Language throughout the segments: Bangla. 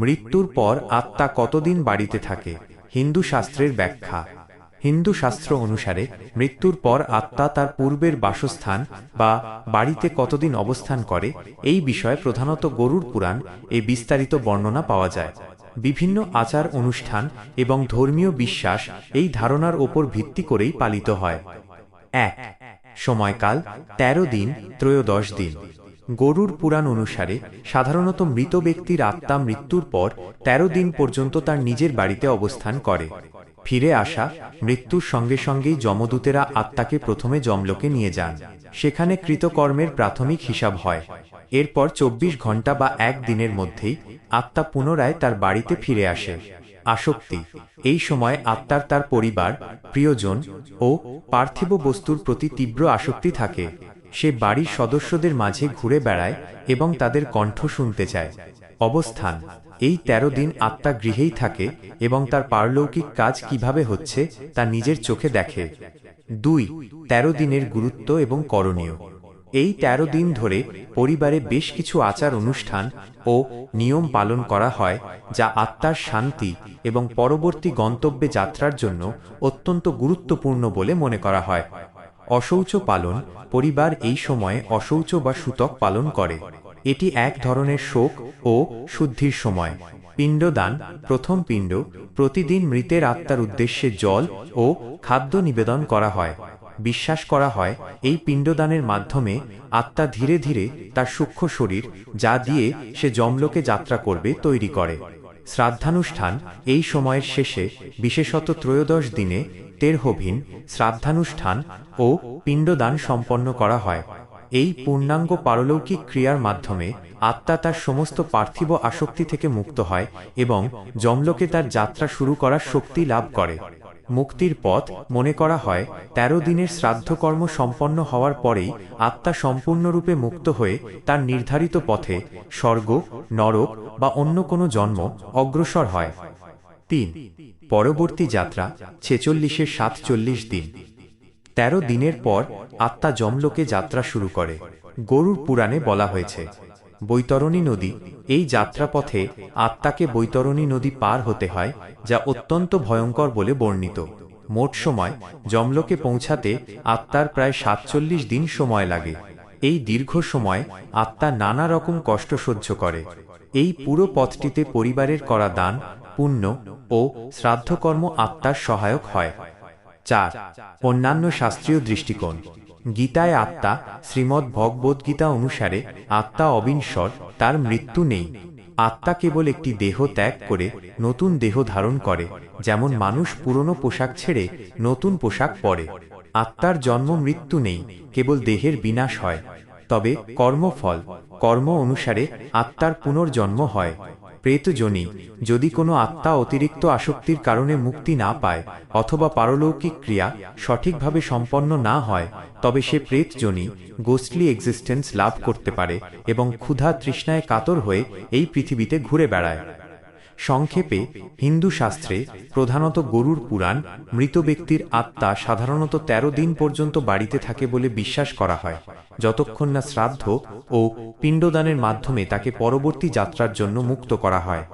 মৃত্যুর পর আত্মা কতদিন বাড়িতে থাকে? হিন্দু শাস্ত্রের ব্যাখ্যা। হিন্দু শাস্ত্র অনুসারে মৃত্যুর পর আত্মা তার পূর্বের বাসস্থান বা বাড়িতে কতদিন অবস্থান করে, এই বিষয়ে প্রধানত গরুর পুরাণ এ বিস্তারিত বর্ণনা পাওয়া যায়। বিভিন্ন আচার অনুষ্ঠান এবং ধর্মীয় বিশ্বাস এই ধারণার ওপর ভিত্তি করেই পালিত হয়। এক, সময়কাল ১৩ দিন, ত্রয়োদশ দিন। গরুর পুরাণ অনুসারে, সাধারণত মৃত ব্যক্তির আত্মা মৃত্যুর পর ১৩ দিন পর্যন্ত তার নিজের বাড়িতে অবস্থান করে। ফিরে আসা, মৃত্যুর সঙ্গে সঙ্গেই যমদূতেরা আত্মাকে প্রথমে যমলোকে নিয়ে যান। সেখানে কৃতকর্মের প্রাথমিক হিসাব হয়। এরপর চব্বিশ ঘণ্টা বা এক দিনের মধ্যেই আত্মা পুনরায় তার বাড়িতে ফিরে আসে। আসক্তি। এই সময় আত্মার তার পরিবার, প্রিয়জন ও পার্থিব বস্তুর প্রতি তীব্র আসক্তি থাকে। সে বাড়ির সদস্যদের মাঝে ঘুরে বেড়ায় এবং তাদের কণ্ঠ শুনতে চায়। অবস্থান, এই ১৩ দিন আত্মা গৃহেই থাকে এবং তার পারলৌকিক কাজ কীভাবে হচ্ছে তা নিজের চোখে দেখে। দুই ১৩ দিনের গুরুত্ব এবং করণীয়। এই ১৩ দিন ধরে পরিবারে বেশ কিছু আচার অনুষ্ঠান ও নিয়ম পালন করা হয়, যা আত্মার শান্তি এবং পরবর্তী গন্তব্যে যাত্রার জন্য অত্যন্ত গুরুত্বপূর্ণ বলে মনে করা হয়। অশৌচ পালন, পরিবার এই সময়ে অশৌচ বা সূতক পালন করে। এটি এক ধরনের শোক ও শুদ্ধির সময়। পিণ্ডদান, প্রথম পিণ্ড, প্রতিদিন মৃতের আত্মার উদ্দেশ্যে জল ও খাদ্য নিবেদন করা হয়। বিশ্বাস করা হয়, এই পিণ্ডদানের মাধ্যমে আত্মা ধীরে ধীরে তার সূক্ষ্ম শরীর, যা দিয়ে সে জমলোকে যাত্রা করবে, তৈরি করে। শ্রাদ্ধানুষ্ঠান, এই সময়ের শেষে, বিশেষত ত্রয়োদশ দিনে তেরহভিন শ্রাদ্ধানুষ্ঠান ও পিণ্ডদান সম্পন্ন করা হয়। এই পূর্ণাঙ্গ পারলৌকিক ক্রিয়ার মাধ্যমে আত্মা তার সমস্ত পার্থিব আসক্তি থেকে মুক্ত হয় এবং জমলোকে তার যাত্রা শুরু করার শক্তি লাভ করে। মুক্তির পথ, মনে করা হয় ১৩ দিনের শ্রাদ্ধকর্ম সম্পন্ন হওয়ার পরেই আত্মা সম্পূর্ণরূপে মুক্ত হয়ে তার নির্ধারিত পথে স্বর্গ, নরক বা অন্য কোনো জন্ম অগ্রসর হয়। তিন। পরবর্তী যাত্রা ছেচল্লিশের সাতচল্লিশ দিন। তেরো দিনের পর আত্মা জমলোকে যাত্রা শুরু করে। গরুর পুরাণে বলা হয়েছে, বৈতরণী নদী, এই যাত্রাপথে আত্মাকে বৈতরণী নদী পার হতে হয়, যা অত্যন্ত ভয়ঙ্কর বলে বর্ণিত। মোট সময় জমলোকে পৌঁছাতে আত্মার প্রায় সাতচল্লিশ দিন সময় লাগে। এই দীর্ঘ সময় আত্মা নানা রকম কষ্ট সহ্য করে। এই পুরো পথটিতে পরিবারের করা দান পুণ্য ও শ্রাদ্ধকর্ম আত্মার সহায়ক হয়। চার, অন্যান্য শাস্ত্রীয় দৃষ্টিকোণ। গীতায় আত্মা শ্রীমদ্ ভগবদ্গীতা অনুসারে আত্মা অবিনশ্বর, তার মৃত্যু নেই। আত্মা কেবল একটি দেহ ত্যাগ করে নতুন দেহ ধারণ করে, যেমন মানুষ পুরনো পোশাক ছেড়ে নতুন পোশাক পরে। আত্মার জন্ম মৃত্যু নেই, কেবল দেহের বিনাশ হয়। তবে কর্মফল, কর্ম অনুসারে আত্মার পুনর্জন্ম হয়। প্রেতজনী যদি কোনো আত্মা অতিরিক্ত আসক্তির কারণে মুক্তি না পায় অথবা পারলৌকিক ক্রিয়া সঠিকভাবে সম্পন্ন না হয়, তবে সে প্রেতজনী গোস্টলি এক্সিস্টেন্স লাভ করতে পারে এবং ক্ষুধা তৃষ্ণায় কাতর হয়ে এই পৃথিবীতে ঘুরে বেড়ায়। সংক্ষেপে, হিন্দু শাস্ত্রে প্রধানত গরুর পুরাণ, মৃত ব্যক্তির আত্মা সাধারণত ১৩ দিন পর্যন্ত বাড়িতে থাকে বলে বিশ্বাস করা হয়, যতক্ষণ না শ্রাদ্ধ ও পিণ্ডদানের মাধ্যমে তাকে পরবর্তী যাত্রার জন্য মুক্ত করা হয়।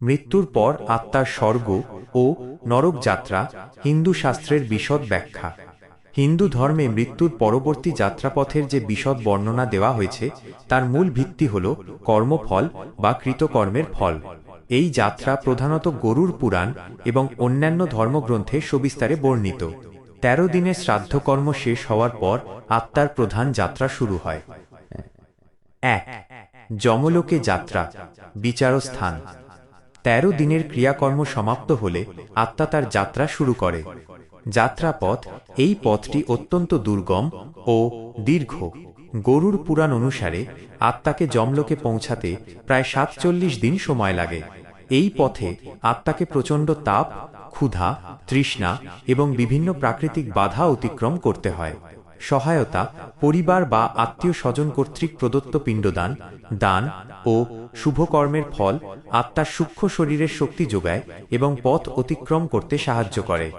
মৃত্যুর পর আত্মার স্বর্গ ও নরক যাত্রা হিন্দু শাস্ত্রের বিশদ ব্যাখ্যা। হিন্দু ধর্মে মৃত্যুর পরবর্তী যাত্রাপথের যে বিশদ বর্ণনা দেওয়া হয়েছে, তার মূল ভিত্তি হল কর্মফল বা কৃতকর্মের ফল। এই যাত্রা প্রধানত গরুর পুরাণ এবং অন্যান্য ধর্মগ্রন্থে সবিস্তারে বর্ণিত। তেরো দিনের শ্রাদ্ধকর্ম শেষ হওয়ার পর আত্মার প্রধান যাত্রা শুরু হয়। এক, যমলোকে যাত্রা বিচারস্থান তেরো দিনের ক্রিয়াকর্ম সমাপ্ত হলে আত্মা তার যাত্রা শুরু করে। যাত্রাপথ, এই পথটি অত্যন্ত দুর্গম ও দীর্ঘ। গরুর পুরাণ অনুসারে আত্মাকে জমলোকে পৌঁছাতে প্রায় সাতচল্লিশ দিন সময় লাগে। এই পথে আত্মাকে প্রচণ্ড তাপ, ক্ষুধা, তৃষ্ণা এবং বিভিন্ন প্রাকৃতিক বাধা অতিক্রম করতে হয়। সহায়তা, পরিবার বা আত্মীয় স্বজন কর্তৃক প্রদত্ত পিণ্ডদান, দান ও শুভকর্মের ফল আত্মার সূক্ষ্ম শরীরের শক্তি যোগায় এবং পথ অতিক্রম করতে সাহায্য করে।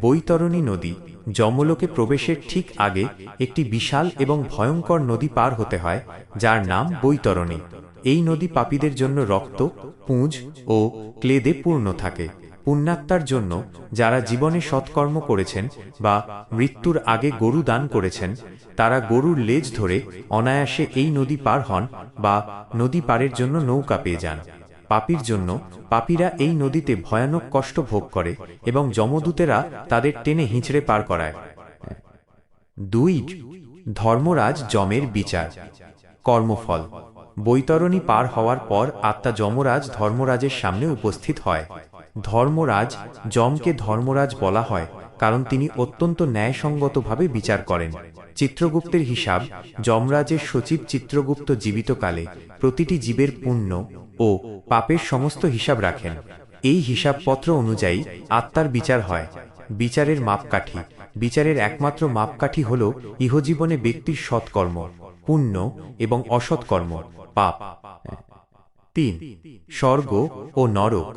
বৈতরণী নদী যমলোকে প্রবেশের ঠিক আগে একটি বিশাল এবং ভয়ঙ্কর নদী পার হতে হয়, যার নাম বৈতরণী। এই নদী পাপীদের জন্য রক্ত, পুঁজ ও ক্লেদে পূর্ণ থাকে, পুণ্যাত্মার জন্য যারা জীবনে সৎকর্ম করেছেন বা মৃত্যুর আগে গরু দান করেছেন, তারা গরুর লেজ ধরে অনায়াসে এই নদী পার হন বা নদী পারের জন্য নৌকা পেয়ে যান। পাপীর জন্য পাপীরা এই নদীতে ভয়ানক কষ্ট ভোগ করে এবং যমদূতেরা তাদের টেনে হিঁচড়ে পার করায়। দুই, ধর্মরাজ যমের বিচার। কর্মফল। বৈতরণী পার হওয়ার পর আত্মা যমরাজ ধর্মরাজের সামনে উপস্থিত হয়। ধর্মরাজ যমকে ধর্মরাজ বলা হয়, কারণ তিনি অত্যন্ত ন্যায়সঙ্গতভাবে বিচার করেন। চিত্রগুপ্তের হিসাব, যমরাজের সচিব চিত্রগুপ্ত জীবিতকালে প্রতিটি জীবের পুণ্য ও পাপের সমস্ত হিসাব রাখেন। এই হিসাবপত্র অনুযায়ী আত্মার বিচার হয়। বিচারের মাপকাঠি, বিচারের একমাত্র মাপকাঠি হল ইহজীবনে ব্যক্তির সৎকর্ম, পুণ্য এবং অসৎকর্ম। পাপ। তিন, স্বর্গ ও নরক,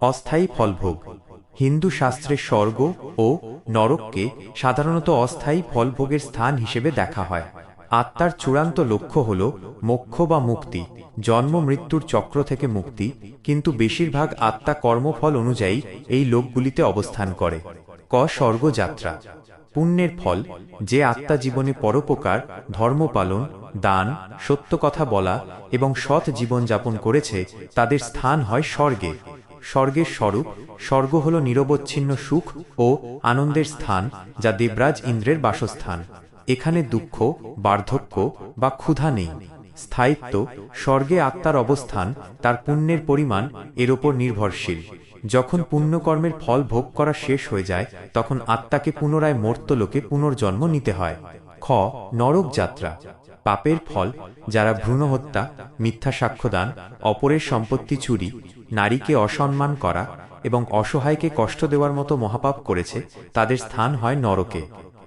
অস্থায়ী ফলভোগ। হিন্দু শাস্ত্রে স্বর্গ ও নরককে সাধারণত অস্থায়ী ফলভোগের স্থান হিসেবে দেখা হয়। আত্মার চূড়ান্ত লক্ষ্য হল মোক্ষ বা মুক্তি, জন্ম, মৃত্যুর চক্র থেকে মুক্তি, কিন্তু বেশিরভাগ আত্মা কর্মফল অনুযায়ী এই লোকগুলিতে অবস্থান করে। ক, স্বর্গযাত্রা। পুণ্যের ফল, যে আত্মা জীবনে পরোপকার ধর্মপালন দান, সত্য কথা বলা এবং সৎ জীবনযাপন করেছে, তাদের স্থান হয় স্বর্গে। স্বর্গের স্বরূপ, স্বর্গ হল নিরবচ্ছিন্ন সুখ ও আনন্দের স্থান, যা দেবরাজ ইন্দ্রের বাসস্থান। এখানে দুঃখ, বার্ধক্য বা ক্ষুধা নেই। স্থায়িত্ব, স্বর্গে আত্মার অবস্থান, তার পুণ্যের পরিমাণ এর ওপর নির্ভরশীল। যখন পুণ্যকর্মের ফল ভোগ করা শেষ হয়ে যায়, তখন আত্মাকে পুনরায় মর্তলোকে পুনর্জন্ম নিতে হয়। খ, নরক যাত্রা। পাপের ফল, যারা ভ্রূণ হত্যা মিথ্যা সাক্ষ্যদান, অপরের সম্পত্তি চুরি, নারীকে অসম্মান করা এবং অসহায়কে কষ্ট দেওয়ার মতো মহাপাপ করেছে, তাদের স্থান হয় নরকে।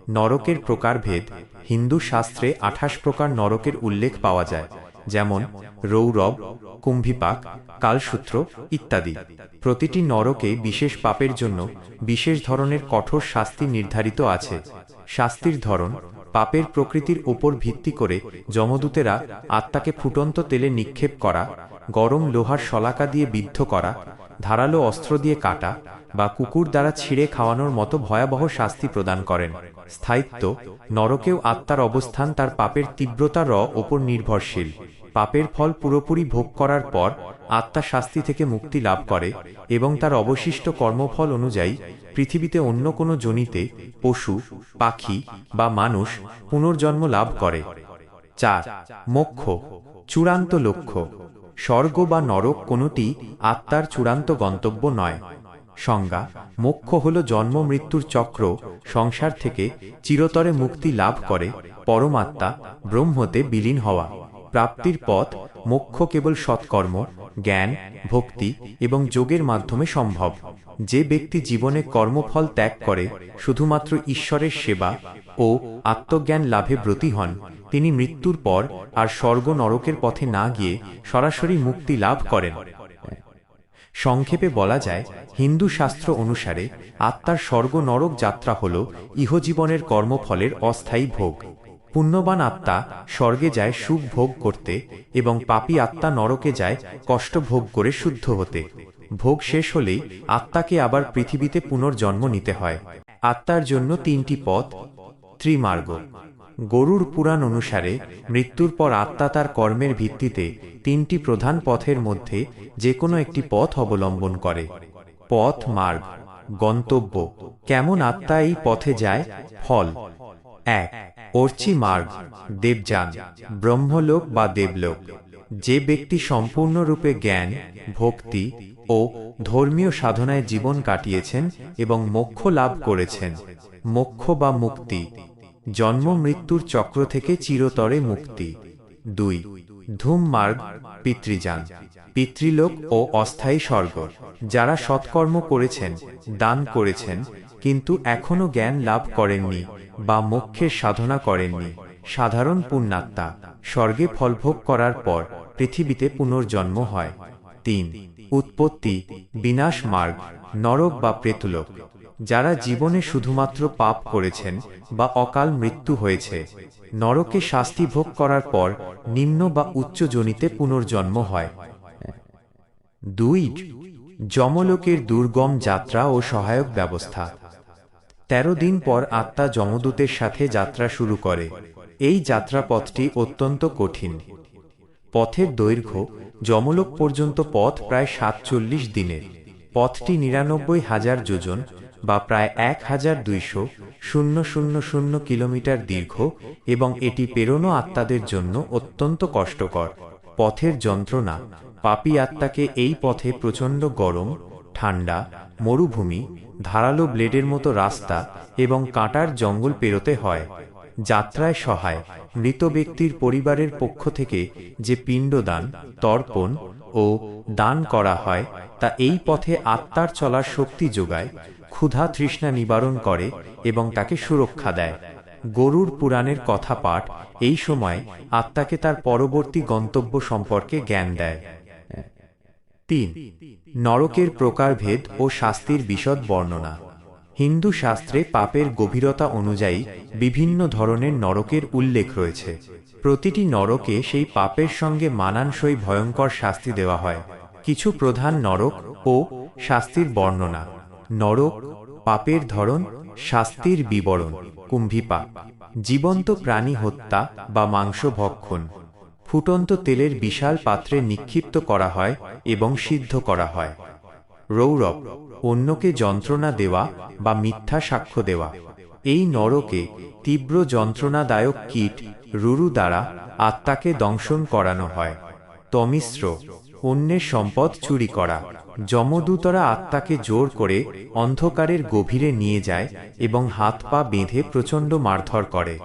নরকের প্রকারভেদ, হিন্দু শাস্ত্রে আঠাশ প্রকার নরকের উল্লেখ পাওয়া যায়। যেমন রৌরব, কুম্ভিপাক, কালসূত্র ইত্যাদি। প্রতিটি নরকে বিশেষ পাপের জন্য বিশেষ ধরনের কঠোর শাস্তি নির্ধারিত আছে। শাস্তির ধরন, পাপের প্রকৃতির ওপর ভিত্তি করে যমদূতেরা আত্মাকে ফুটন্ত তেলে নিক্ষেপ করা, গরম লোহার শলাকা দিয়ে বিদ্ধ করা, ধারালো অস্ত্র দিয়ে কাটা বা কুকুর দ্বারা ছিঁড়ে খাওয়ানোর মতো ভয়াবহ শাস্তি প্রদান করেন। স্থায়িত্ব, নরকেও আত্মার অবস্থান, তার পাপের তীব্রতার ওপর নির্ভরশীল। পাপের ফল পুরোপুরি ভোগ করার পর আত্মা শাস্তি থেকে মুক্তি লাভ করে এবং তার অবশিষ্ট কর্মফল অনুযায়ী পৃথিবীতে অন্য কোনো জনিতে পশু, পাখি বা মানুষ পুনর্জন্ম লাভ করে। চার, মোক্ষ, চূড়ান্ত লক্ষ্য। স্বর্গ বা নরক কোনটি আত্মার চূড়ান্ত গন্তব্য নয়। সংজ্ঞা, মোক্ষ হল জন্ম মৃত্যুর চক্র, সংসার থেকে চিরতরে মুক্তি লাভ করে, পরমাত্মা, ব্রহ্মতে বিলীন হওয়া। প্রাপ্তির পথ, মোক্ষ কেবল সৎকর্ম, জ্ঞান, ভক্তি এবং যোগের মাধ্যমে সম্ভব। যে ব্যক্তি জীবনে কর্মফল ত্যাগ করে, শুধুমাত্র ঈশ্বরের সেবা ও আত্মজ্ঞান লাভে ব্রতী হন, তিনি মৃত্যুর পর আর স্বর্গ নরকের পথে না গিয়ে সরাসরি মুক্তি লাভ করেন। সংক্ষেপে বলা যায়, হিন্দু শাস্ত্র অনুসারে আত্মার স্বর্গ নরক যাত্রা হল ইহজীবনের কর্মফলের অস্থায়ী ভোগ। পুণ্যবান আত্মা স্বর্গে যায় সুখ ভোগ করতে এবং পাপী আত্মা নরকে যায় কষ্ট ভোগ করে শুদ্ধ হতে। ভোগ শেষ হলেই আত্মাকে আবার পৃথিবীতে পুনর্জন্ম নিতে হয়। আত্মার জন্য তিনটি পথ, ত্রিমার্গ। গরুর পুরাণ অনুসারে মৃত্যুর পর আত্মা তার কর্মের ভিত্তিতে তিনটি প্রধান পথের মধ্যে যে কোনো একটি পথ অবলম্বন করে। পথ, মার্গ। গন্তব্য। কেমন আত্মা এই পথে যায়? ফল। এক, অর্চি মার্গ। দেবযান। ব্রহ্মলোক বা দেবলোক। যে ব্যক্তি সম্পূর্ণরূপে জ্ঞান, ভক্তি ও ধর্মীয় সাধনায় জীবন কাটিয়েছেন এবং মোক্ষ লাভ করেছেন। মোক্ষ বা মুক্তি। জন্ম মৃত্যুর চক্র থেকে চিরতরে মুক্তি। দুই ধূম মার্গ পিতৃযান। পিতৃলোক ও অস্থায়ী স্বর্গ। যারা সৎকর্ম করেছেন, দান করেছেন, কিন্তু এখনও জ্ঞান লাভ করেননি বা মোক্ষের সাধনা করেননি। সাধারণ পুণ্যাত্মা, স্বর্গে ফলভোগ করার পর পৃথিবীতে পুনর্জন্ম হয়। তিন, উৎপত্তি, বিনাশ মার্গ, নরক বা প্রেতলোক। যারা জীবনে শুধুমাত্র পাপ করেছেন বা অকাল মৃত্যু হয়েছে, নরকে শাস্তি ভোগ করার পর নিম্ন বা উচ্চ যোনিতে পুনর্জন্ম হয়। দুই, যমলোকের দুর্গম যাত্রা ও সহায়ক ব্যবস্থা। তেরো দিন পর আত্মা যমদূতের সাথে যাত্রা শুরু করে। এই যাত্রাপথটি অত্যন্ত কঠিন। পথের দৈর্ঘ্য যমলোক পর্যন্ত পথ প্রায় সাতচল্লিশ দিনের। পথটি নিরানব্বই হাজার যোজন বা প্রায় এক হাজার দুইশো শূন্য শূন্য শূন্য কিলোমিটার দীর্ঘ এবং এটি পেরোনো আত্মাদের জন্য অত্যন্ত কষ্টকর। পথের যন্ত্রণা, পাপী আত্মাকে এই পথে প্রচণ্ড গরম, ঠান্ডা, মরুভূমি, ধারালো ব্লেডের মতো রাস্তা এবং কাঁটার জঙ্গল পেরোতে হয়, যাত্রায় সহায়, মৃত ব্যক্তির পরিবারের পক্ষ থেকে যে পিণ্ডদান, তর্পণ ও দান করা হয় তা এই পথে আত্মার চলার শক্তি যোগায়, ক্ষুধা তৃষ্ণা নিবারণ করে এবং তাকে সুরক্ষা দেয়। গরুর পুরাণের কথা পাঠ এই সময় আত্মাকে তার পরবর্তী গন্তব্য সম্পর্কে জ্ঞান দেয়। তিন, নরকের প্রকারভেদ ও শাস্তির বিশদ বর্ণনা। হিন্দু শাস্ত্রে পাপের গভীরতা অনুযায়ী বিভিন্ন ধরনের নরকের উল্লেখ রয়েছে। প্রতিটি নরকে সেই পাপের সঙ্গে মানানসই ভয়ঙ্কর শাস্তি দেওয়া হয়। কিছু প্রধান নরক ও শাস্তির বর্ণনা। নরক, পাপের ধরন, শাস্তির বিবরণ, কুম্ভিপাপ, জীবন্ত প্রাণী হত্যা বা মাংস ভক্ষণ, ফুটন্ত তেলের বিশাল পাত্রে নিক্ষিপ্ত করা হয় এবং সিদ্ধ করা হয়। রৌরব, অন্যকে যন্ত্রণা দেওয়া বা মিথ্যা সাক্ষ্য দেওয়া। এই নরকে তীব্র যন্ত্রণাদায়ক কীট, রুরু দ্বারা আত্মাকে দংশন করানো হয়। তমিশ্র অন্যের সম্পদ চুরি করা। যমদূতরা আত্মাকে জোর করে অন্ধকারের গভীরে নিয়ে যায় এবং হাত পা বেঁধে প্রচণ্ড মারধর করে।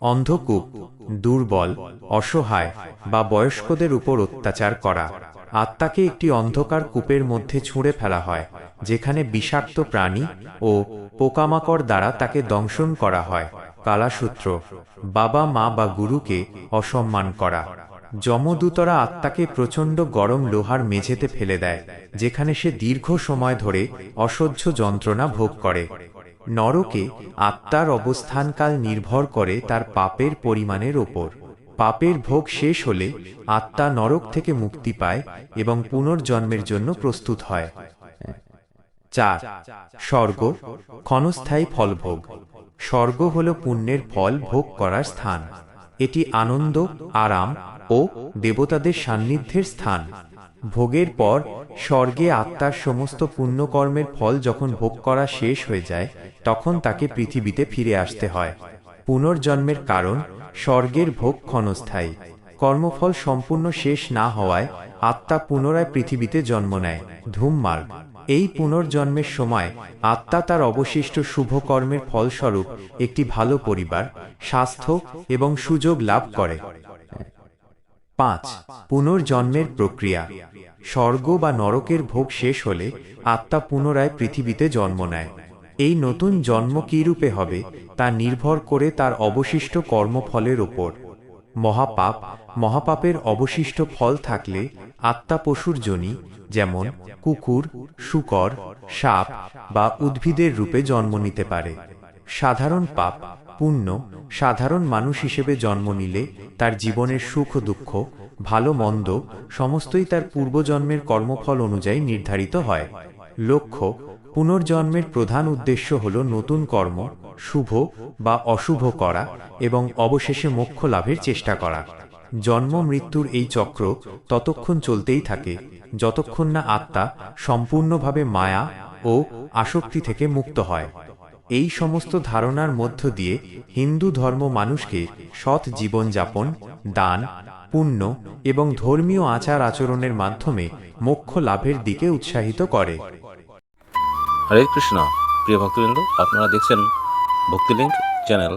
অন্ধকূপ, দুর্বল, অসহায় বা বয়স্কদের উপর অত্যাচার করা। আত্মাকে একটি অন্ধকার কূপের মধ্যে ছুঁড়ে ফেলা হয়, যেখানে বিষাক্ত প্রাণী ও পোকামাকড় দ্বারা তাকে দংশন করা হয়। কালাসূত্র, বাবা, মা বা গুরুকে অসম্মান করা। যমদূতরা আত্মাকে প্রচণ্ড গরম লোহার মেঝেতে ফেলে দেয়, যেখানে সে দীর্ঘ সময় ধরে অসহ্য যন্ত্রণা ভোগ করে। নরকে আত্মার অবস্থানকাল নির্ভর করে তার পাপের পরিমাণের ওপর। পাপের ভোগ শেষ হলে আত্মা নরক থেকে মুক্তি পায় এবং পুনর্জন্মের জন্য প্রস্তুত হয়। চার, স্বর্গ, ক্ষণস্থায়ী ফলভোগ। স্বর্গ হল পুণ্যের ফল ভোগ করার স্থান। এটি আনন্দ, আরাম ও দেবতাদের সান্নিধ্যের স্থান। ভোগের পর স্বর্গে আত্মার সমস্ত পুণ্যকর্মের ফল যখন ভোগ করা শেষ হয়ে যায়, তখন তাকে পৃথিবীতে ফিরে আসতে হয়। পুনর্জন্মের কারণ, স্বর্গের ভোগ ক্ষণস্থায়ী। কর্মফল সম্পূর্ণ শেষ না হওয়ায় আত্মা পুনরায় পৃথিবীতে জন্ম নেয়, ধূমমার্গ। এই পুনর্জন্মের সময় আত্মা তার অবশিষ্ট শুভ কর্মের ফলস্বরূপ একটি ভালো পরিবার, স্বাস্থ্য এবং সুযোগ লাভ করে। পাঁচ, পুনর্জন্মের প্রক্রিয়া। স্বর্গ বা নরকের ভোগ শেষ হলে আত্মা পুনরায় পৃথিবীতে জন্ম নেয়। এই নতুন জন্ম কী রূপে হবে তা নির্ভর করে তার অবশিষ্ট কর্মফলের ওপর মহাপাপ, মহাপাপের অবশিষ্ট ফল থাকলে আত্মা পশুর জনি, যেমন কুকুর, শুকর, সাপ বা উদ্ভিদের রূপে জন্ম নিতে পারে। সাধারণ পাপ পুণ্য সাধারণ মানুষ হিসেবে জন্ম নিলে তার জীবনের সুখ, দুঃখ, ভালো, মন্দ, সমস্তই তার পূর্বজন্মের কর্মফল অনুযায়ী নির্ধারিত হয়। লক্ষ্য, পুনর্জন্মের প্রধান উদ্দেশ্য হল নতুন কর্ম, শুভ বা অশুভ করা এবং অবশেষে মোক্ষ লাভের চেষ্টা করা। জন্ম, মৃত্যুর এই চক্র ততক্ষণ চলতেই থাকে, যতক্ষণ না আত্মা সম্পূর্ণভাবে মায়া ও আসক্তি থেকে মুক্ত হয়। এই সমস্ত ধারণার মধ্য দিয়ে হিন্দু ধর্ম মানুষকে সৎ জীবনযাপন, দান, পুণ্য এবং ধর্মীয় আচার আচরণের মাধ্যমে মোক্ষ লাভের দিকে উৎসাহিত করে। হরে কৃষ্ণ, প্রিয় ভক্তবৃন্দ, আপনারা দেখছেন ভক্তিলিঙ্ক চ্যানেল।